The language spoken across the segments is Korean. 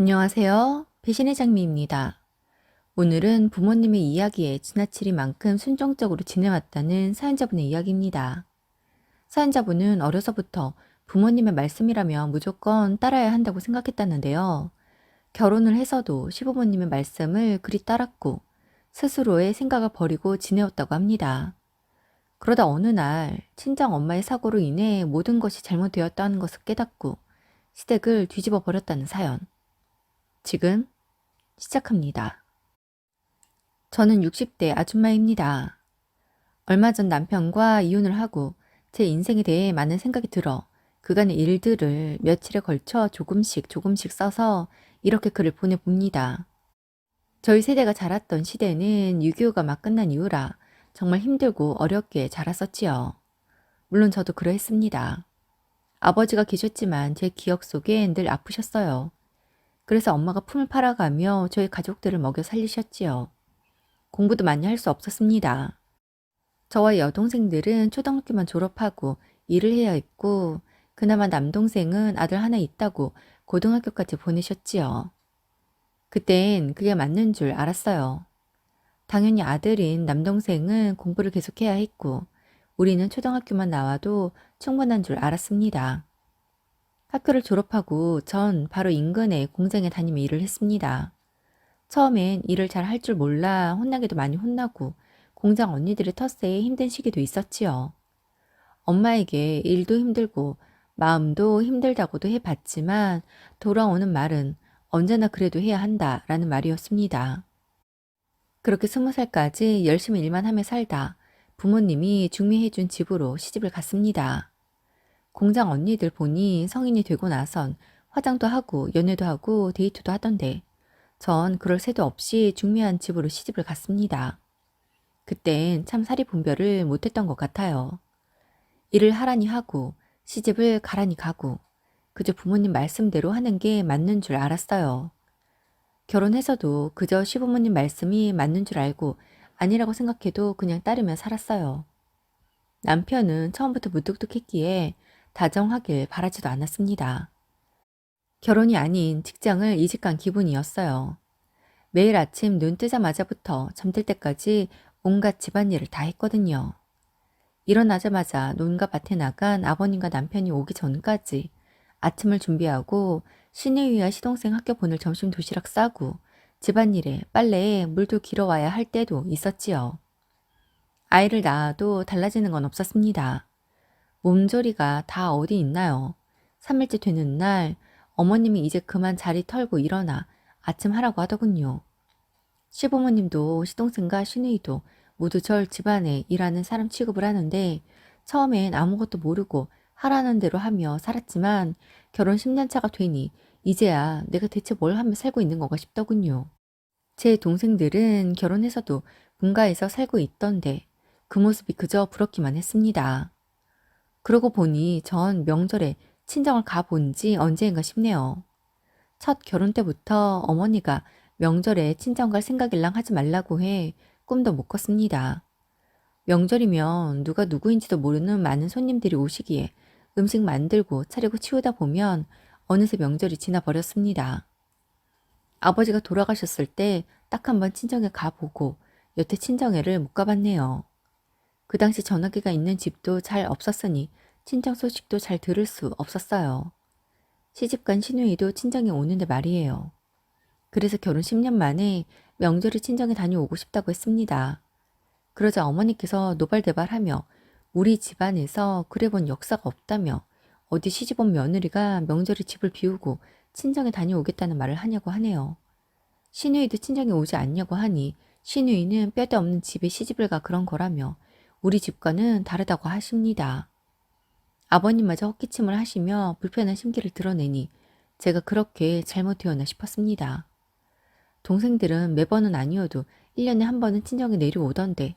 안녕하세요. 배신의 장미입니다. 오늘은 부모님의 이야기에 지나치리 만큼 순종적으로 지내왔다는 사연자분의 이야기입니다. 사연자분은 어려서부터 부모님의 말씀이라면 무조건 따라야 한다고 생각했다는데요. 결혼을 해서도 시부모님의 말씀을 그리 따랐고 스스로의 생각을 버리고 지내었다고 합니다. 그러다 어느 날 친정 엄마의 사고로 인해 모든 것이 잘못되었다는 것을 깨닫고 시댁을 뒤집어 버렸다는 사연. 지금 시작합니다. 저는 60대 아줌마입니다. 얼마 전 남편과 이혼을 하고 제 인생에 대해 많은 생각이 들어 그간의 일들을 며칠에 걸쳐 조금씩 조금씩 써서 이렇게 글을 보내봅니다. 저희 세대가 자랐던 시대는 6.25가 막 끝난 이후라 정말 힘들고 어렵게 자랐었지요. 물론 저도 그러했습니다. 아버지가 계셨지만 제 기억 속엔 늘 아프셨어요. 그래서 엄마가 품을 팔아가며 저희 가족들을 먹여 살리셨지요. 공부도 많이 할 수 없었습니다. 저와 여동생들은 초등학교만 졸업하고 일을 해야 했고 그나마 남동생은 아들 하나 있다고 고등학교까지 보내셨지요. 그땐 그게 맞는 줄 알았어요. 당연히 아들인 남동생은 공부를 계속해야 했고 우리는 초등학교만 나와도 충분한 줄 알았습니다. 학교를 졸업하고 전 바로 인근의 공장에 다니며 일을 했습니다. 처음엔 일을 잘 할 줄 몰라 혼나기도 많이 혼나고 공장 언니들의 텃세에 힘든 시기도 있었지요. 엄마에게 일도 힘들고 마음도 힘들다고도 해봤지만 돌아오는 말은 언제나 그래도 해야 한다라는 말이었습니다. 그렇게 스무 살까지 열심히 일만 하며 살다 부모님이 중매해준 집으로 시집을 갔습니다. 공장 언니들 보니 성인이 되고 나선 화장도 하고 연애도 하고 데이트도 하던데 전 그럴 새도 없이 중매한 집으로 시집을 갔습니다. 그땐 참 사리 분별을 못했던 것 같아요. 일을 하라니 하고 시집을 가라니 가고 그저 부모님 말씀대로 하는 게 맞는 줄 알았어요. 결혼해서도 그저 시부모님 말씀이 맞는 줄 알고 아니라고 생각해도 그냥 따르며 살았어요. 남편은 처음부터 무뚝뚝했기에 다정하길 바라지도 않았습니다. 결혼이 아닌 직장을 이직한 기분이었어요. 매일 아침 눈 뜨자마자부터 잠들 때까지 온갖 집안일을 다 했거든요. 일어나자마자 논과 밭에 나간 아버님과 남편이 오기 전까지 아침을 준비하고 신혜위와 시동생 학교 보낼 점심 도시락 싸고 집안일에 빨래에 물도 길어와야 할 때도 있었지요. 아이를 낳아도 달라지는 건 없었습니다. 몸조리가 다 어디 있나요? 3일째 되는 날 어머님이 이제 그만 자리 털고 일어나 아침 하라고 하더군요. 시부모님도 시동생과 신우이도 모두 절 집안에 일하는 사람 취급을 하는데 처음엔 아무것도 모르고 하라는 대로 하며 살았지만 결혼 10년 차가 되니 이제야 내가 대체 뭘 하며 살고 있는 건가 싶더군요. 제 동생들은 결혼해서도 분가에서 살고 있던데 그 모습이 그저 부럽기만 했습니다. 그러고 보니 전 명절에 친정을 가본 지 언제인가 싶네요. 첫 결혼 때부터 어머니가 명절에 친정 갈 생각일랑 하지 말라고 해 꿈도 못 꿨습니다. 명절이면 누가 누구인지도 모르는 많은 손님들이 오시기에 음식 만들고 차리고 치우다 보면 어느새 명절이 지나 버렸습니다. 아버지가 돌아가셨을 때 딱 한 번 친정에 가보고 여태 친정에를 못 가봤네요. 그 당시 전화기가 있는 집도 잘 없었으니 친정 소식도 잘 들을 수 없었어요. 시집간 신우이도 친정에 오는데 말이에요. 그래서 결혼 10년 만에 명절에 친정에 다녀오고 싶다고 했습니다. 그러자 어머니께서 노발대발하며 우리 집안에서 그래본 역사가 없다며 어디 시집온 며느리가 명절에 집을 비우고 친정에 다녀오겠다는 말을 하냐고 하네요. 신우이도 친정에 오지 않냐고 하니 신우이는 뼈대 없는 집에 시집을 가 그런 거라며 우리 집과는 다르다고 하십니다. 아버님마저 헛기침을 하시며 불편한 심기를 드러내니 제가 그렇게 잘못 되었나 싶었습니다. 동생들은 매번은 아니어도 1년에 한 번은 친정에 내려오던데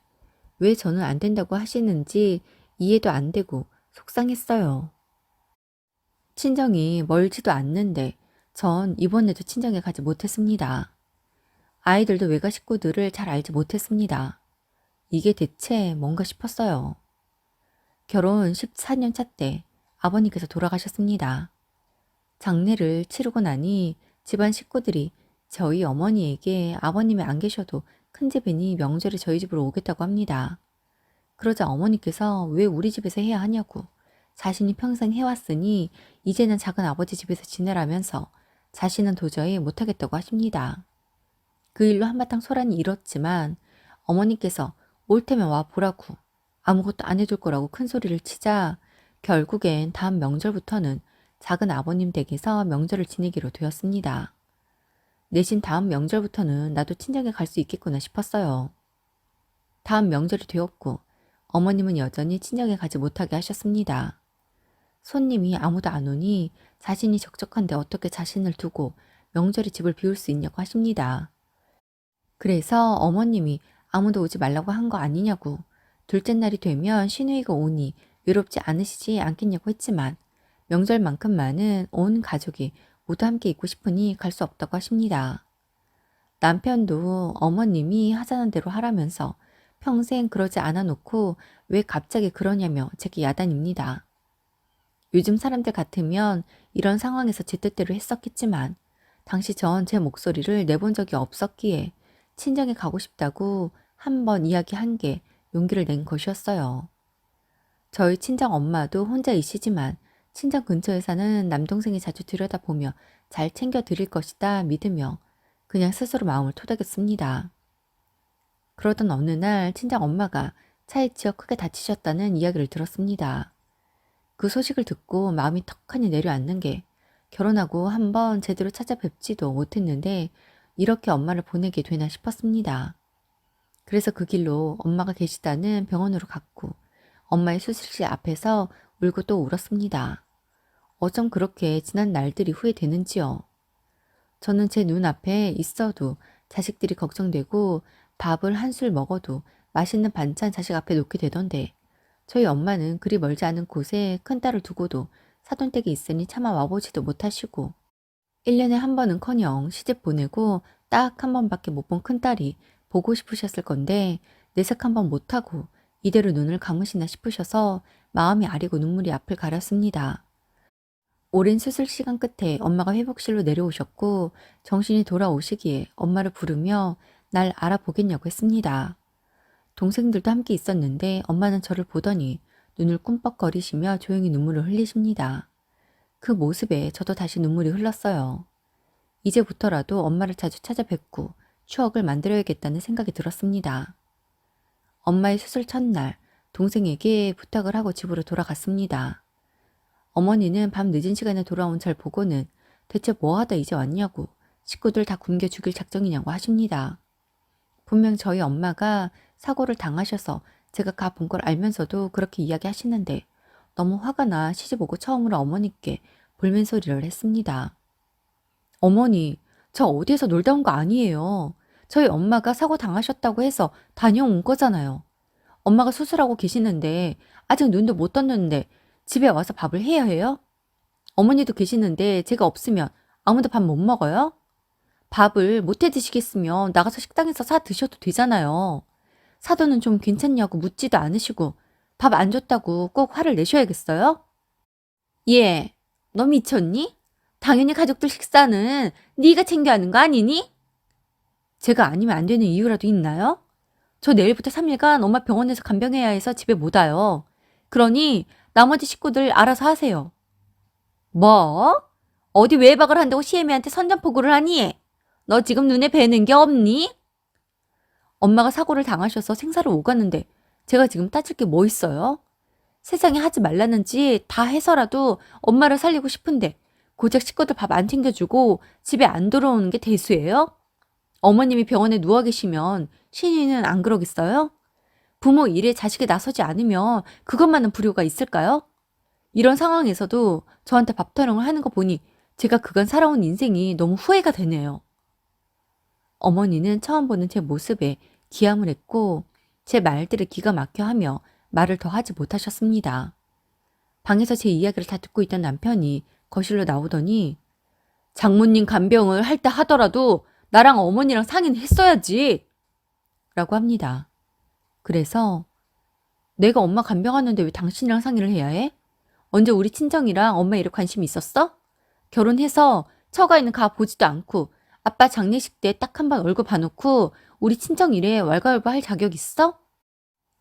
왜 저는 안 된다고 하시는지 이해도 안 되고 속상했어요. 친정이 멀지도 않는데 전 이번에도 친정에 가지 못했습니다. 아이들도 외가 식구들을 잘 알지 못했습니다. 이게 대체 뭔가 싶었어요. 결혼 14년 차 때 아버님께서 돌아가셨습니다. 장례를 치르고 나니 집안 식구들이 저희 어머니에게 아버님이 안 계셔도 큰 집이니 명절에 저희 집으로 오겠다고 합니다. 그러자 어머니께서 왜 우리 집에서 해야 하냐고 자신이 평생 해왔으니 이제는 작은 아버지 집에서 지내라면서 자신은 도저히 못하겠다고 하십니다. 그 일로 한바탕 소란이 일었지만 어머니께서 올 테면 와 보라고 아무것도 안 해줄 거라고 큰 소리를 치자 결국엔 다음 명절부터는 작은 아버님 댁에서 명절을 지내기로 되었습니다. 내신 다음 명절부터는 나도 친정에 갈 수 있겠구나 싶었어요. 다음 명절이 되었고 어머님은 여전히 친정에 가지 못하게 하셨습니다. 손님이 아무도 안 오니 자신이 적적한데 어떻게 자신을 두고 명절에 집을 비울 수 있냐고 하십니다. 그래서 어머님이 아무도 오지 말라고 한 거 아니냐고 둘째 날이 되면 시누이가 오니 외롭지 않으시지 않겠냐고 했지만 명절만큼만은 온 가족이 모두 함께 있고 싶으니 갈 수 없다고 하십니다. 남편도 어머님이 하자는 대로 하라면서 평생 그러지 않아 놓고 왜 갑자기 그러냐며 제게 야단입니다. 요즘 사람들 같으면 이런 상황에서 제 뜻대로 했었겠지만 당시 전 제 목소리를 내본 적이 없었기에 친정에 가고 싶다고 한번 이야기한 게 용기를 낸 것이었어요. 저희 친정 엄마도 혼자이시지만 친정 근처에 사는 남동생이 자주 들여다보며 잘 챙겨 드릴 것이다 믿으며 그냥 스스로 마음을 토닥였습니다. 그러던 어느 날 친정 엄마가 차에 치여 크게 다치셨다는 이야기를 들었습니다. 그 소식을 듣고 마음이 턱하니 내려앉는 게 결혼하고 한번 제대로 찾아뵙지도 못했는데 이렇게 엄마를 보내게 되나 싶었습니다. 그래서 그 길로 엄마가 계시다는 병원으로 갔고 엄마의 수술실 앞에서 울고 또 울었습니다. 어쩜 그렇게 지난 날들이 후회되는지요. 저는 제 눈앞에 있어도 자식들이 걱정되고 밥을 한술 먹어도 맛있는 반찬 자식 앞에 놓게 되던데 저희 엄마는 그리 멀지 않은 곳에 큰딸을 두고도 사돈댁이 있으니 차마 와보지도 못하시고 1년에 한 번은커녕 시집 보내고 딱 한 번밖에 못 본 큰딸이 보고 싶으셨을 건데 내색 한번 못하고 이대로 눈을 감으시나 싶으셔서 마음이 아리고 눈물이 앞을 가렸습니다. 오랜 수술 시간 끝에 엄마가 회복실로 내려오셨고 정신이 돌아오시기에 엄마를 부르며 날 알아보겠냐고 했습니다. 동생들도 함께 있었는데 엄마는 저를 보더니 눈을 꿈뻑거리시며 조용히 눈물을 흘리십니다. 그 모습에 저도 다시 눈물이 흘렀어요. 이제부터라도 엄마를 자주 찾아뵙고 추억을 만들어야겠다는 생각이 들었습니다. 엄마의 수술 첫날 동생에게 부탁을 하고 집으로 돌아갔습니다. 어머니는 밤 늦은 시간에 돌아온 절 보고는 대체 뭐 하다 이제 왔냐고 식구들 다 굶겨 죽일 작정이냐고 하십니다. 분명 저희 엄마가 사고를 당하셔서 제가 가본 걸 알면서도 그렇게 이야기하시는데 너무 화가 나 시집 오고 처음으로 어머니께 볼멘 소리를 했습니다. 어머니, 저 어디에서 놀다 온 거 아니에요. 저희 엄마가 사고 당하셨다고 해서 다녀온 거잖아요. 엄마가 수술하고 계시는데 아직 눈도 못 떴는데 집에 와서 밥을 해야 해요? 어머니도 계시는데 제가 없으면 아무도 밥 못 먹어요? 밥을 못 해 드시겠으면 나가서 식당에서 사 드셔도 되잖아요. 사돈은 좀 괜찮냐고 묻지도 않으시고 밥 안 줬다고 꼭 화를 내셔야겠어요? 예, 너 미쳤니? 당연히 가족들 식사는 네가 챙겨 하는 거 아니니? 제가 아니면 안 되는 이유라도 있나요? 저 내일부터 3일간 엄마 병원에서 간병해야 해서 집에 못 와요. 그러니 나머지 식구들 알아서 하세요. 뭐? 어디 외박을 한다고 시애미한테 선전포고를 하니? 너 지금 눈에 뵈는 게 없니? 엄마가 사고를 당하셔서 생사를 오갔는데 제가 지금 따질 게 뭐 있어요? 세상에 하지 말라는지 다 해서라도 엄마를 살리고 싶은데 고작 식구들 밥 안 챙겨주고 집에 안 들어오는 게 대수예요? 어머님이 병원에 누워 계시면 신이는 안 그러겠어요? 부모 일에 자식이 나서지 않으면 그것만은 불효가 있을까요? 이런 상황에서도 저한테 밥 타령을 하는 거 보니 제가 그간 살아온 인생이 너무 후회가 되네요. 어머니는 처음 보는 제 모습에 기함을 했고 제 말들을 기가 막혀 하며 말을 더 하지 못하셨습니다. 방에서 제 이야기를 다 듣고 있던 남편이 거실로 나오더니 장모님 간병을 할 때 하더라도 나랑 어머니랑 상의는 했어야지. 라고 합니다. 그래서 내가 엄마 간병하는데 왜 당신이랑 상의를 해야 해? 언제 우리 친정이랑 엄마 일에 관심이 있었어? 결혼해서 처가 있는 가 보지도 않고 아빠 장례식 때 딱 한 번 얼굴 봐놓고 우리 친정 일에 왈가왈부 할 자격 있어?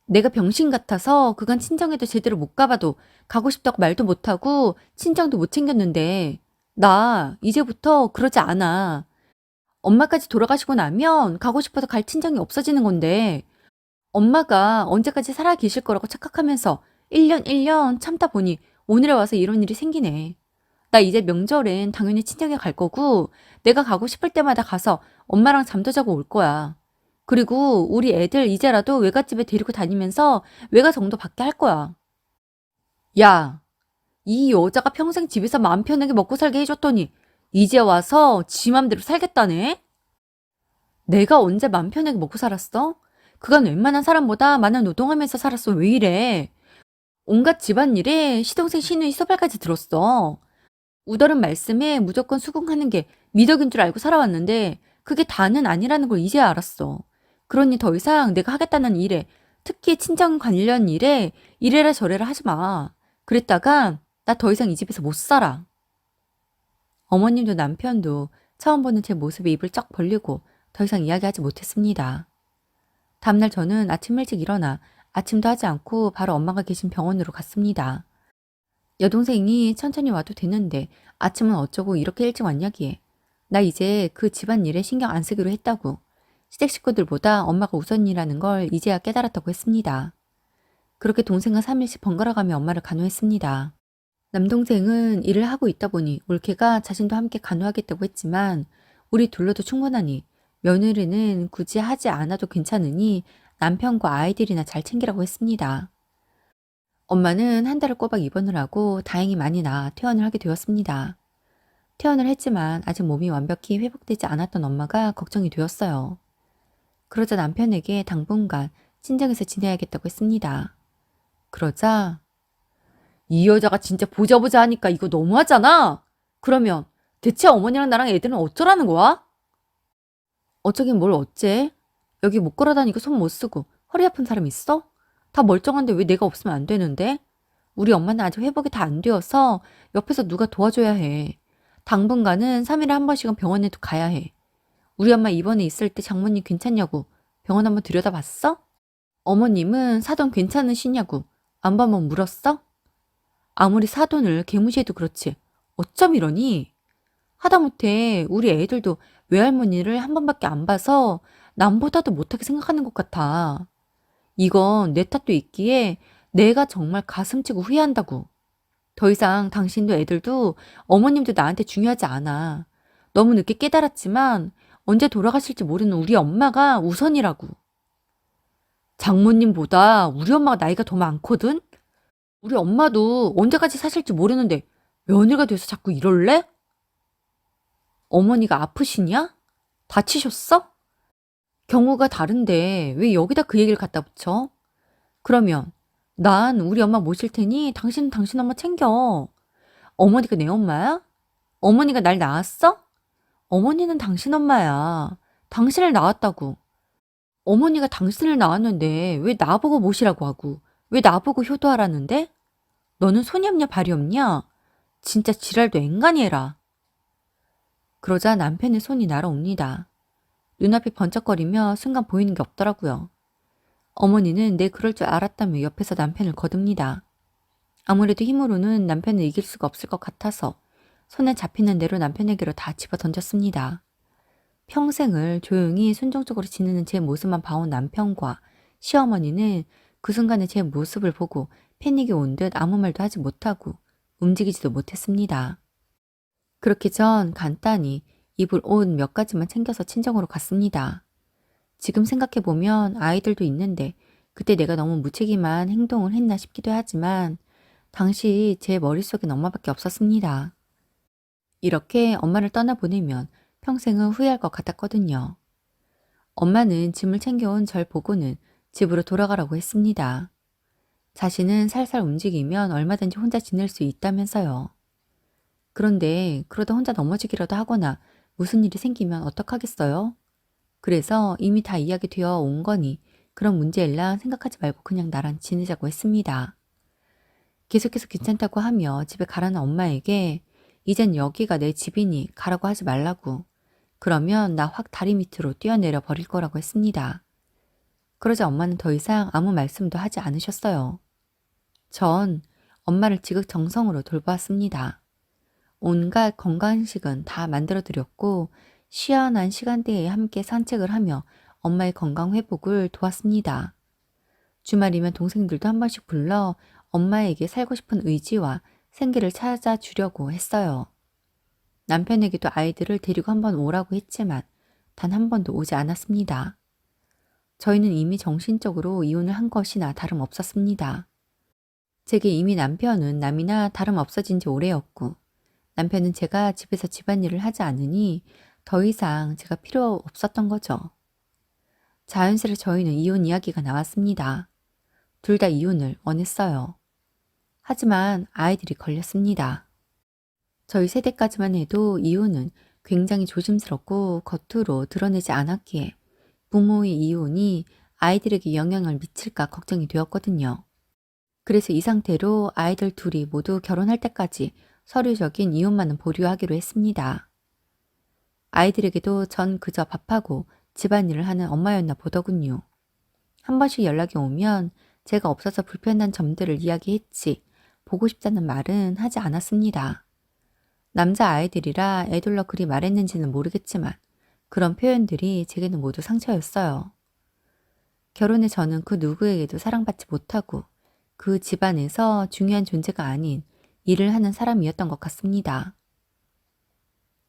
내가 병신 같아서 그간 친정에도 제대로 못 가봐도 가고 싶다고 말도 못하고 친정도 못 챙겼는데 나 이제부터 그러지 않아. 엄마까지 돌아가시고 나면 가고 싶어서 갈 친정이 없어지는 건데 엄마가 언제까지 살아 계실 거라고 착각하면서 1년 1년 참다 보니 오늘에 와서 이런 일이 생기네. 나 이제 명절엔 당연히 친정에 갈 거고 내가 가고 싶을 때마다 가서 엄마랑 잠도 자고 올 거야. 그리고 우리 애들 이제라도 외갓집에 데리고 다니면서 외가 정도 받게 할 거야. 야, 이 여자가 평생 집에서 마음 편하게 먹고 살게 해줬더니 이제 와서 지 맘대로 살겠다네? 내가 언제 맘 편하게 먹고 살았어? 그간 웬만한 사람보다 많은 노동하면서 살았어. 왜 이래? 온갖 집안일에 시동생 시누이 소발까지 들었어. 우더른 말씀에 무조건 수긍하는 게 미덕인 줄 알고 살아왔는데 그게 다는 아니라는 걸 이제야 알았어. 그러니 더 이상 내가 하겠다는 일에 특히 친정 관련 일에 이래라 저래라 하지 마. 그랬다가 나 더 이상 이 집에서 못 살아. 어머님도 남편도 처음 보는 제 모습에 입을 쩍 벌리고 더 이상 이야기하지 못했습니다. 다음날 저는 아침 일찍 일어나 아침도 하지 않고 바로 엄마가 계신 병원으로 갔습니다. 여동생이 천천히 와도 되는데 아침은 어쩌고 이렇게 일찍 왔냐기에 나 이제 그 집안 일에 신경 안 쓰기로 했다고 시댁 식구들보다 엄마가 우선이라는 걸 이제야 깨달았다고 했습니다. 그렇게 동생은 3일씩 번갈아가며 엄마를 간호했습니다. 남동생은 일을 하고 있다 보니 올케가 자신도 함께 간호하겠다고 했지만 우리 둘러도 충분하니 며느리는 굳이 하지 않아도 괜찮으니 남편과 아이들이나 잘 챙기라고 했습니다. 엄마는 한 달을 꼬박 입원을 하고 다행히 많이 나아 퇴원을 하게 되었습니다. 퇴원을 했지만 아직 몸이 완벽히 회복되지 않았던 엄마가 걱정이 되었어요. 그러자 남편에게 당분간 친정에서 지내야겠다고 했습니다. 그러자 이 여자가 진짜 보자 보자 하니까 이거 너무하잖아. 그러면 대체 어머니랑 나랑 애들은 어쩌라는 거야? 어쩌긴 뭘 어째? 여기 못 걸어다니고 손 못 쓰고 허리 아픈 사람 있어? 다 멀쩡한데 왜 내가 없으면 안 되는데? 우리 엄마는 아직 회복이 다 안 되어서 옆에서 누가 도와줘야 해. 당분간은 3일에 한 번씩은 병원에도 가야 해. 우리 엄마 입원해 있을 때 장모님 괜찮냐고 병원 한번 들여다봤어? 어머님은 사돈 괜찮으시냐고 안 한번 물었어? 아무리 사돈을 개무시해도 그렇지 어쩜 이러니? 하다못해 우리 애들도 외할머니를 한 번밖에 안 봐서 남보다도 못하게 생각하는 것 같아. 이건 내 탓도 있기에 내가 정말 가슴치고 후회한다고. 더 이상 당신도 애들도 어머님도 나한테 중요하지 않아. 너무 늦게 깨달았지만 언제 돌아가실지 모르는 우리 엄마가 우선이라고. 장모님보다 우리 엄마가 나이가 더 많거든? 우리 엄마도 언제까지 사실지 모르는데 며느리가 돼서 자꾸 이럴래? 어머니가 아프시냐? 다치셨어? 경우가 다른데 왜 여기다 그 얘기를 갖다 붙여? 그러면 난 우리 엄마 모실 테니 당신은 당신 엄마 챙겨. 어머니가 내 엄마야? 어머니가 날 낳았어? 어머니는 당신 엄마야. 당신을 낳았다고. 어머니가 당신을 낳았는데 왜 나보고 모시라고 하고 왜 나보고 효도하라는데? 너는 손이 없냐 발이 없냐? 진짜 지랄도 앵간히 해라. 그러자 남편의 손이 날아옵니다. 눈앞이 번쩍거리며 순간 보이는 게 없더라고요. 어머니는 내 그럴 줄 알았다며 옆에서 남편을 거듭니다. 아무래도 힘으로는 남편을 이길 수가 없을 것 같아서 손에 잡히는 대로 남편에게로 다 집어 던졌습니다. 평생을 조용히 순종적으로 지내는 제 모습만 봐온 남편과 시어머니는 그 순간에 제 모습을 보고 패닉이 온 듯 아무 말도 하지 못하고 움직이지도 못했습니다. 그렇게 전 간단히 입을 옷 몇 가지만 챙겨서 친정으로 갔습니다. 지금 생각해보면 아이들도 있는데 그때 내가 너무 무책임한 행동을 했나 싶기도 하지만 당시 제 머릿속엔 엄마밖에 없었습니다. 이렇게 엄마를 떠나보내면 평생은 후회할 것 같았거든요. 엄마는 짐을 챙겨온 절 보고는 집으로 돌아가라고 했습니다. 자신은 살살 움직이면 얼마든지 혼자 지낼 수 있다면서요. 그런데 그러다 혼자 넘어지기라도 하거나 무슨 일이 생기면 어떡하겠어요? 그래서 이미 다 이야기 되어 온 거니 그런 문제일랑 생각하지 말고 그냥 나랑 지내자고 했습니다. 계속해서 괜찮다고 하며 집에 가라는 엄마에게 이젠 여기가 내 집이니 가라고 하지 말라고. 그러면 나 확 다리 밑으로 뛰어내려 버릴 거라고 했습니다. 그러자 엄마는 더 이상 아무 말씀도 하지 않으셨어요. 전 엄마를 지극정성으로 돌보았습니다. 온갖 건강식은 다 만들어 드렸고 시원한 시간대에 함께 산책을 하며 엄마의 건강 회복을 도왔습니다. 주말이면 동생들도 한 번씩 불러 엄마에게 살고 싶은 의지와 생기를 찾아주려고 했어요. 남편에게도 아이들을 데리고 한 번 오라고 했지만 단 한 번도 오지 않았습니다. 저희는 이미 정신적으로 이혼을 한 것이나 다름없었습니다. 제게 이미 남편은 남이나 다름없어진 지 오래였고 남편은 제가 집에서 집안일을 하지 않으니 더 이상 제가 필요 없었던 거죠. 자연스레 저희는 이혼 이야기가 나왔습니다. 둘 다 이혼을 원했어요. 하지만 아이들이 걸렸습니다. 저희 세대까지만 해도 이혼은 굉장히 조심스럽고 겉으로 드러내지 않았기에 부모의 이혼이 아이들에게 영향을 미칠까 걱정이 되었거든요. 그래서 이 상태로 아이들 둘이 모두 결혼할 때까지 서류적인 이혼만은 보류하기로 했습니다. 아이들에게도 전 그저 밥하고 집안일을 하는 엄마였나 보더군요. 한 번씩 연락이 오면 제가 없어서 불편한 점들을 이야기했지 보고 싶다는 말은 하지 않았습니다. 남자 아이들이라 애둘러 그리 말했는지는 모르겠지만 그런 표현들이 제게는 모두 상처였어요. 결혼해 저는 그 누구에게도 사랑받지 못하고 그 집안에서 중요한 존재가 아닌 일을 하는 사람이었던 것 같습니다.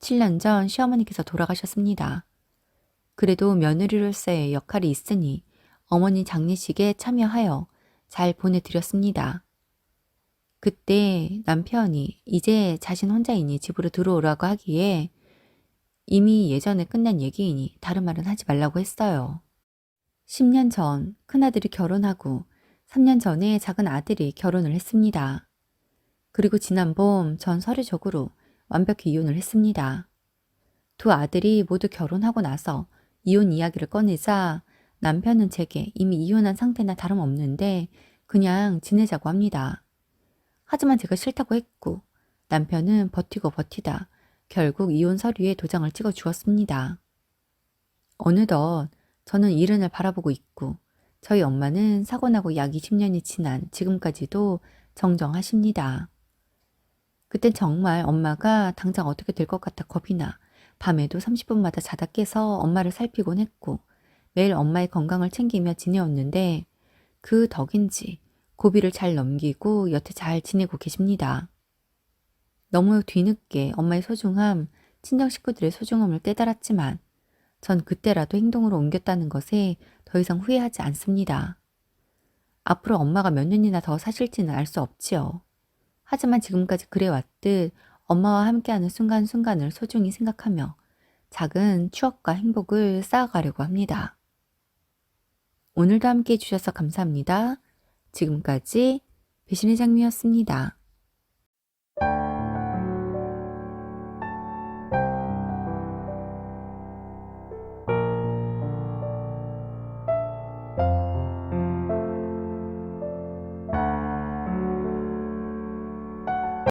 7년 전 시어머니께서 돌아가셨습니다. 그래도 며느리로서의 역할이 있으니 어머니 장례식에 참여하여 잘 보내드렸습니다. 그때 남편이 이제 자신 혼자이니 집으로 들어오라고 하기에 이미 예전에 끝난 얘기이니 다른 말은 하지 말라고 했어요. 10년 전 큰아들이 결혼하고 3년 전에 작은 아들이 결혼을 했습니다. 그리고 지난 봄 전 서류적으로 완벽히 이혼을 했습니다. 두 아들이 모두 결혼하고 나서 이혼 이야기를 꺼내자 남편은 제게 이미 이혼한 상태나 다름없는데 그냥 지내자고 합니다. 하지만 제가 싫다고 했고 남편은 버티고 버티다 결국 이혼 서류에 도장을 찍어 주었습니다. 어느덧 저는 이른을 바라보고 있고 저희 엄마는 사고 나고 약 20년이 지난 지금까지도 정정하십니다. 그땐 정말 엄마가 당장 어떻게 될 것 같아 겁이 나 밤에도 30분마다 자다 깨서 엄마를 살피곤 했고 매일 엄마의 건강을 챙기며 지내었는데 그 덕인지 고비를 잘 넘기고 여태 잘 지내고 계십니다. 너무 뒤늦게 엄마의 소중함, 친정 식구들의 소중함을 깨달았지만 전 그때라도 행동으로 옮겼다는 것에 더 이상 후회하지 않습니다. 앞으로 엄마가 몇 년이나 더 사실지는 알 수 없지요. 하지만 지금까지 그래왔듯 엄마와 함께하는 순간순간을 소중히 생각하며 작은 추억과 행복을 쌓아가려고 합니다. 오늘도 함께 해주셔서 감사합니다. 지금까지 배신의 장미였습니다.